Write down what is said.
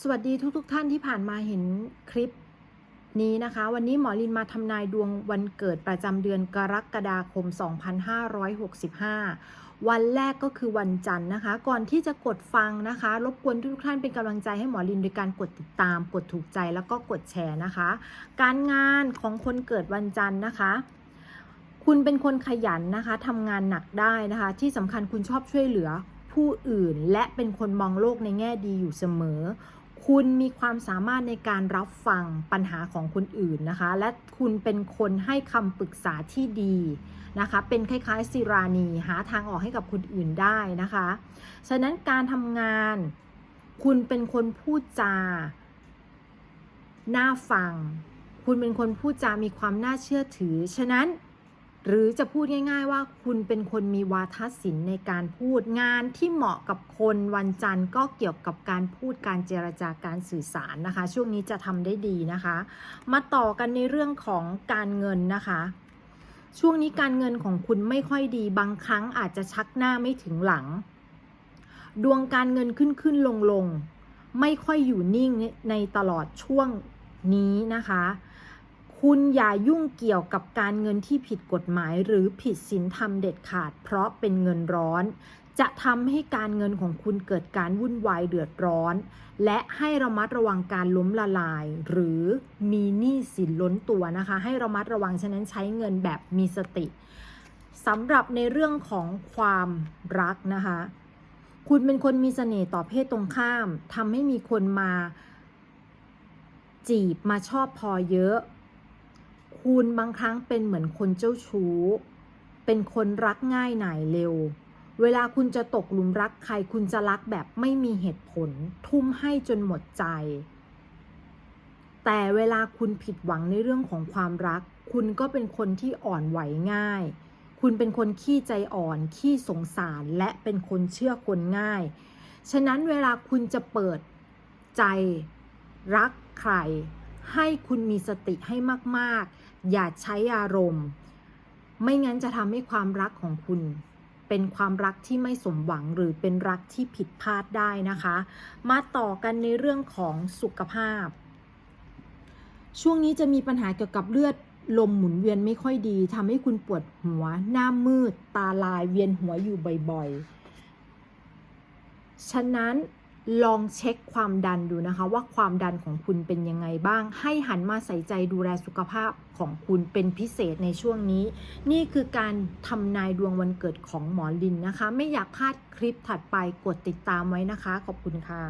สวัสดีทุกๆทท่านที่ผ่านมาเห็นคลิปนี้นะคะ วันนี้หมอลินมาทำนายดวงวันเกิดประจำเดือนกรกฎาคม 2565 วันแรกก็คือวันจันทร์นะคะ ก่อนที่จะกดฟังนะคะ รบกวนทุกท่านเป็นกำลังใจให้หมอลินโดยการกดติดตาม กดถูกใจแล้วก็กดแชร์นะคะ การงานของคนเกิดวันจันทร์นะคะคุณเป็นคนขยันนะคะทำงานหนักได้นะคะ ที่สำคัญคุณชอบช่วยเหลือผู้อื่น และเป็นคนมองโลกในแง่ดีอยู่เสมอ คุณมีความสามารถในการรับฟังปัญหาของคนอื่นนะคะ และคุณเป็นคนให้คำปรึกษาที่ดีนะคะ เป็นคล้ายๆศิรานีหาทางออกให้กับคนอื่นได้นะคะ ฉะนั้นการทำงาน คุณเป็นคนพูดจาน่าฟัง คุณเป็นคนพูดจามีความน่าเชื่อถือ ฉะนั้น หรือจะพูดง่ายๆว่าคุณเป็นคนมีวาทศิลป์ในการพูดงานที่เหมาะกับคนวันจันทร์ก็เกี่ยวกับการพูดการเจรจาการสื่อสารนะคะ ช่วงนี้จะทำได้ดีนะคะ มาต่อกันในเรื่องของการเงินนะคะช่วงนี้การเงินของคุณไม่ค่อยดีบางครั้งอาจจะชักหน้าไม่ถึงหลัง ดวงการเงินขึ้นขึ้นลงลง ไม่ค่อยอยู่นิ่งในตลอดช่วงนี้นะคะ คุณอย่ายุ่งเกี่ยวกับการเงินที่ผิดกฎหมาย หรือผิดศีลธรรมเด็ดขาด เพราะเป็นเงินร้อน จะทำให้การเงินของคุณเกิดการวุ่นวายเดือดร้อน และให้ระมัดระวังการล้มละลาย หรือมีหนี้สินล้นตัวนะคะ ให้ระมัดระวังฉะนั้นใช้เงินแบบมีสติสำหรับในเรื่องของความรักนะคะ คุณเป็นคนมีเสน่ห์ต่อเพศตรงข้ามทำให้มีคนมาจีบมาชอบพอเยอะ คุณบางครั้งเป็นเหมือนคนเจ้าชู้ เป็นคนรักง่ายหน่ายเร็ว เวลาคุณจะตกหลุมรักใครคุณจะรักแบบไม่มีเหตุผล ทุ่มให้จนหมดใจ แต่เวลาคุณผิดหวังในเรื่องของความรัก คุณก็เป็นคนที่อ่อนไหวง่าย คุณเป็นคนขี้ใจอ่อน ขี้สงสารและเป็นคนเชื่อคนง่าย ฉะนั้นเวลาคุณจะเปิดใจรักใคร ให้คุณมีสติให้มากๆ อย่าใช้อารมณ์ ไม่งั้นจะทำให้ความรักของคุณ เป็นความรักที่ไม่สมหวังหรือเป็นรักที่ผิดพลาดได้นะคะ มาต่อกันในเรื่องของสุขภาพ ช่วงนี้จะมีปัญหาเกี่ยวกับเลือดลมหมุนเวียนไม่ค่อยดีทำให้คุณปวดหัว หน้ามืด ตาลายเวียนหัวอยู่บ่อยๆ ฉะนั้น ลองเช็คความดันดูนะคะว่าความดันของคุณเป็นยังไงบ้าง ให้หันมาใส่ใจดูแลสุขภาพของคุณเป็นพิเศษในช่วงนี้ นี่คือการทำนายดวงวันเกิดของหมอลินนะคะ ไม่อยากพลาดคลิปถัดไปกดติดตามไว้นะคะ ขอบคุณค่ะ